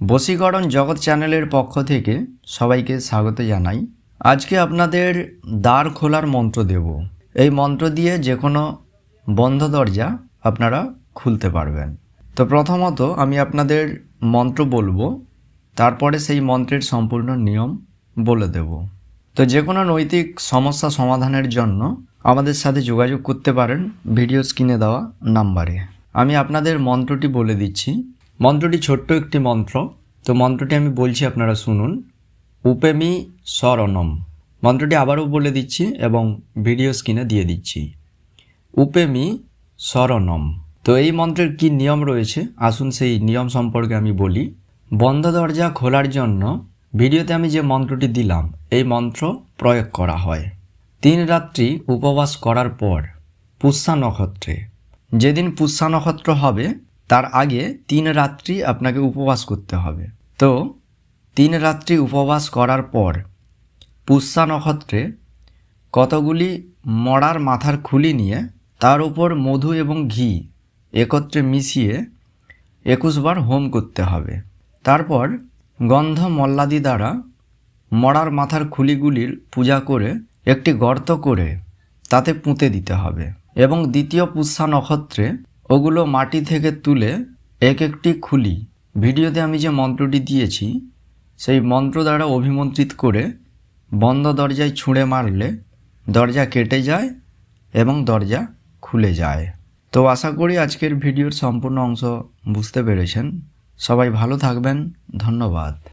বশীকরণ জগৎ চ্যানেলের পক্ষ থেকে সবাইকে স্বাগত জানাই। আজকে আপনাদের দ্বার খোলার মন্ত্র দেব। এই মন্ত্র দিয়ে যে কোনো বন্ধ দরজা আপনারা খুলতে পারবেন। তো প্রথমত আমি আপনাদের মন্ত্র বলব, তারপরে সেই মন্ত্রের সম্পূর্ণ নিয়ম বলে দেব। তো যে কোনো নৈতিক সমস্যা সমাধানের জন্য আমাদের সাথে যোগাযোগ করতে পারেন ভিডিও স্ক্রিনে দেওয়া নাম্বারে। আমি আপনাদের মন্ত্রটি বলে দিচ্ছি। মন্ত্রটি ছোট্ট একটি মন্ত্র। তো মন্ত্রটি আমি বলছি আপনারা শুনুন। উপেমি শরণম মন্ত্রটি আবারও বলে দিচ্ছি এবং ভিডিও স্ক্রিনে দিয়ে দিচ্ছি। উপেমি শরণম তো এই মন্ত্রের কি নিয়ম রয়েছে? আসুন সেই নিয়ম সম্পর্কে আমি বলি। বন্ধ দরজা খোলার জন্য ভিডিওতে আমি যে মন্ত্রটি দিলাম, এই মন্ত্র প্রয়োগ করা হয়। তিন রাত্রি উপবাস করার পর পুষ্যা নক্ষত্রে। যেদিন পুষ্যা নক্ষত্র হবে তার আগে তিন রাত্রি আপনাকে উপবাস করতে হবে। তো, তিন রাত্রি উপবাস করার পর পুষ্যা নক্ষত্রে কতগুলি মড়ার মাথার খুলি নিয়ে তার উপর মধু এবং ঘি একত্রে মিশিয়ে একুশবার হোম করতে হবে। তারপর গন্ধ মল্লাদি দ্বারা মড়ার মাথার খুলিগুলির পূজা করে একটি গর্ত করে তাতে পুঁতে দিতে হবে। এবং দ্বিতীয় পুষ্যা নক্ষত্রে ওগুলো মাটি থেকে তুলে এক একটি খুলি। ভিডিওতে আমি যে মন্ত্রটি দিয়েছি, সেই মন্ত্র দ্বারা অভিমন্ত্রিত করে বন্ধ দরজায় ছুঁড়ে মারলে দরজা কেটে যায় এবং দরজা খুলে যায়। তো আশা করি আজকের ভিডিওর সম্পূর্ণ অংশ বুঝতে পেরেছেন। সবাই ভালো থাকবেন। ধন্যবাদ।